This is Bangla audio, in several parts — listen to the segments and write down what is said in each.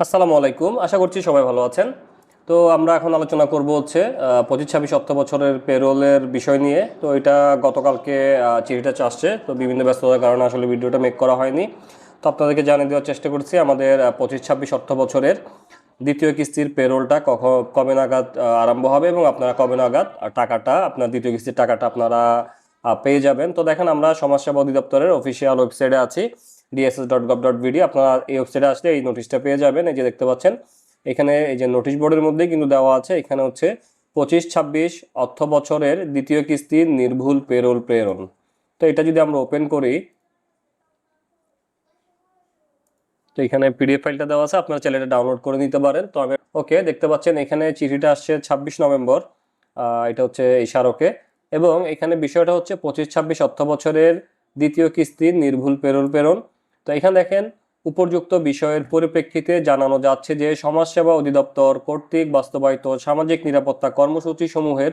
আসসালামু আলাইকুম। আশা করছি সবাই ভালো আছেন। তো আমরা এখন আলোচনা করব হচ্ছে পঁচিশ ছাব্বিশ অর্থ বছরের পেরোলের বিষয় নিয়ে। তো এটা গতকালকে চিঠিটা আসছে, তো বিভিন্ন ব্যস্ততার কারণে আসলে ভিডিওটা মেক করা হয়নি। তো আপনাদেরকে জানিয়ে দেওয়ার চেষ্টা করছি, আমাদের পঁচিশ ছাব্বিশ অর্থ বছরের দ্বিতীয় কিস্তির পেরোলটা কখন কবে নাগাদ আরম্ভ হবে এবং আপনারা কবে নাগাদ টাকাটা, আপনার দ্বিতীয় কিস্তির টাকাটা আপনারা পেয়ে যাবেন। তো দেখেন, আমরা সমাজসেবা অধিদপ্তরের অফিসিয়াল ওয়েবসাইটে আছি। DSS dot gov dot BD আপনারা এই ওয়েবসাইটে আসলে এই নোটিশটা পেয়ে যাবেন, এই যে দেখতে পাচ্ছেন। এখানে এই যে নোটিশ বোর্ডের মধ্যেই কিন্তু দেওয়া আছে, এখানে হচ্ছে পঁচিশ ছাব্বিশ অর্থ বছরের দ্বিতীয় কিস্তির নির্ভুল পেরোল প্রেরণ। তো এটা যদি আমরা ওপেন করি, তো এখানে পিডিএফ ফাইলটা দেওয়া আছে, আপনারা চ্যানেলটা ডাউনলোড করে নিতে পারেন। তো আমি, ওকে, দেখতে পাচ্ছেন এখানে চিঠিটা আসছে ছাব্বিশ নভেম্বর এটা হচ্ছে এই স্মারকে। এবং এখানে বিষয়টা হচ্ছে পঁচিশ ছাব্বিশ অর্থ বছরের দ্বিতীয় কিস্তির নির্ভুল পেরোল প্রেরণ। তো এখানে দেখেন, উপযুক্ত বিষয়ের পরিপ্রেক্ষিতে জানানো যাচ্ছে যে সমাজসেবা অধিদপ্তর কর্তৃক বাস্তবায়িত সামাজিক নিরাপত্তা কর্মসূচি সমূহের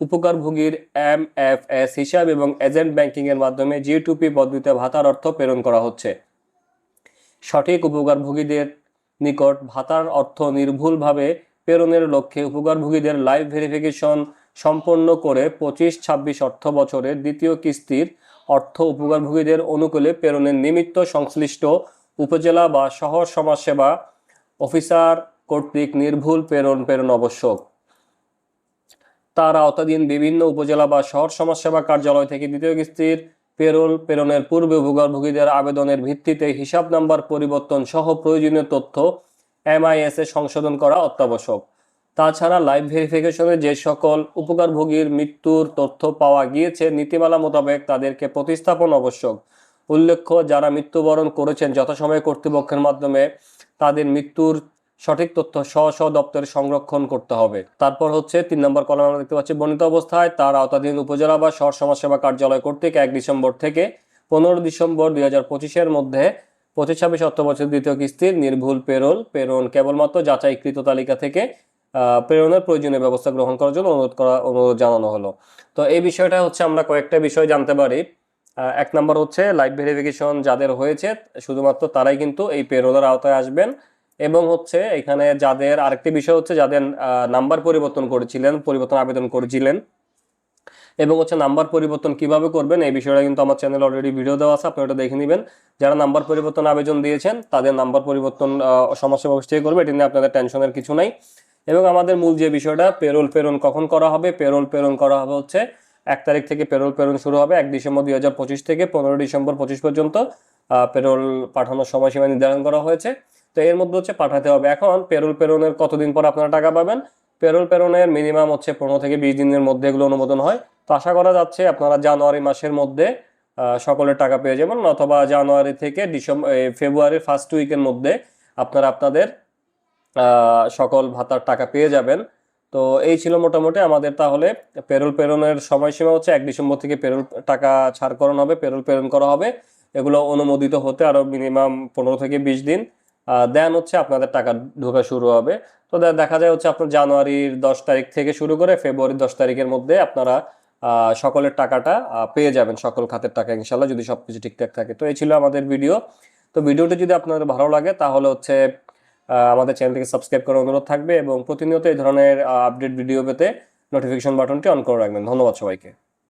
উপকারভোগীর এম এফ এস হিসাব এবং এজেন্ট ব্যাংকিং এর মাধ্যমে জি টুপি পদ্ধতিতে ভাতার অর্থ প্রেরণ করা হচ্ছে। সঠিক উপকারভোগীদের নিকট ভাতার অর্থ নির্ভুলভাবে প্রেরণের লক্ষ্যে উপকারভোগীদের লাইভ ভেরিফিকেশন সম্পন্ন করে পঁচিশ ছাব্বিশ অর্থ বছরের দ্বিতীয় কিস্তির অর্থ উপকারভোগীদের অনুকূলে প্রেরণের নিমিত্ত সংশ্লিষ্ট উপজেলা বা শহর সমাজসেবা অফিসার কর্তৃক নির্ভুল প্রেরণ প্রেরণ আবশ্যক। তার আওতাধীন বিভিন্ন উপজেলা বা শহর সমাজসেবা কার্যালয় থেকে দ্বিতীয় কিস্তির পেরোল প্রেরণের পূর্বে ভোগারভোগীদের আবেদনের ভিত্তিতে হিসাব নাম্বার পরিবর্তন সহ প্রয়োজনীয় তথ্য এমআইএস এ সংশোধন করা অত্যাবশ্যক। তাছাড়া লাইভ ভেরিফিকেশনে যে সকল উপকারভোগীর মৃত্যুর তথ্য পাওয়া গিয়েছে, নীতিমালা মোতাবেক তাদেরকে প্রতিস্থাপন আবশ্যক। উল্লেখ্য, যারা মৃত্যুবরণ করেছেন যথাসময়ে কর্তৃপক্ষের মাধ্যমে, তাদের মৃত্যুর সঠিক তথ্য স্ব স্ব দপ্তরে সংরক্ষণ করতে হবে। তারপর হচ্ছে, তিন নম্বর কলম আমরা দেখতে পাচ্ছি, বর্ণিত অবস্থায় তার আওতাধীন উপজেলা বা শহর সমাজসেবা কার্যালয় কর্তৃক এক ডিসেম্বর থেকে পনেরো ডিসেম্বর দুই হাজার পঁচিশের মধ্যে পঁচিশ ছাব্বিশ অর্থ বছর দ্বিতীয় কিস্তির নির্ভুল পেরোল প্রেরণ কেবলমাত্র যাচাইকৃত তালিকা থেকে প্রেরণের প্রয়োজনীয় ব্যবস্থা গ্রহণ করার জন্য অনুরোধ করা, অনুরোধ জানানো হলো। তো এই বিষয়টা হচ্ছে আমরা কয়েকটা বিষয় জানতে পারি। এক নম্বর হচ্ছে লাইভ ভেরিফিকেশন যাদের হয়েছে, শুধুমাত্র তারাই কিন্তু এই পেরোলের আওতায় আসবেন। এবং হচ্ছে এখানে যাদের আরেকটি বিষয় হচ্ছে যাদের নাম্বার পরিবর্তন করেছিলেন, পরিবর্তন আবেদন করেছিলেন। এবং হচ্ছে নাম্বার পরিবর্তন কীভাবে করবেন, এই বিষয়টা কিন্তু আমার চ্যানেল অলরেডি ভিডিও দেওয়া আছে আপনি ওটা দেখে নেবেন। যারা নাম্বার পরিবর্তন আবেদন দিয়েছেন, তাদের নাম্বার পরিবর্তন সমস্যা অবস্থা করবে, এটি নিয়ে আপনাদের টেনশনের কিছু নাই। এবং আমাদের মূল যে বিষয়টা পেরোল প্রেরণ কখন করা হবে? পেরোল প্রেরণ করা হবে হচ্ছে এক তারিখ থেকে পেরোল প্রেরণ শুরু হবে এক ডিসেম্বর দুই হাজার পঁচিশ থেকে পনেরো ডিসেম্বর পঁচিশ পর্যন্ত পেরোল পাঠানোর সময়সীমা নির্ধারণ করা হয়েছে। তো এর মধ্যে হচ্ছে পাঠাতে হবে। এখন পেরোল প্রেরণের কতদিন পর আপনারা টাকা পাবেন? পেরোল প্রেরণের মিনিমাম হচ্ছে পনেরো থেকে বিশ দিনের মধ্যে এগুলো অনুমোদন হয়। তো আশা করা যাচ্ছে আপনারা জানুয়ারি মাসের মধ্যে সকলের টাকা পেয়ে যাবেন, অথবা জানুয়ারি থেকে ডিসেম্বর ফেব্রুয়ারির ফার্স্ট উইকের মধ্যে আপনারা আপনাদের সকল ভাতার টাকা পেয়ে যাবেন। তো এই ছিল মোটামুটি আমাদের তাহলে পেরোল প্রেরণের সময়সীমা হচ্ছে এক ডিসেম্বর থেকে পেরোল টাকা ছাড় করানো হবে, পেরোল প্রেরণ করা হবে। এগুলো অনুমোদিত হতে আরও মিনিমাম পনেরো থেকে বিশ দিন। দেন হচ্ছে আপনাদের টাকা ঢোকা শুরু হবে। তো দেখা যায় হচ্ছে আপনার জানুয়ারির দশ তারিখ থেকে শুরু করে ফেব্রুয়ারির দশ তারিখের মধ্যে আপনারা সকলের টাকাটা পেয়ে যাবেন, সকল খাতের টাকা ইনশাল্লাহ যদি সব কিছু ঠিকঠাক থাকে। তো এই ছিল আমাদের ভিডিও। তো ভিডিওটি যদি আপনাদের ভালো লাগে তাহলে হচ্ছে আমাদের চ্যানেলটিকে সাবস্ক্রাইব করার অনুরোধ থাকবে এবং প্রতিনিয়ত এই ধরনের আপডেট ভিডিও পেতে নোটিফিকেশন বাটনটি অন করে রাখবেন। ধন্যবাদ সবাইকে।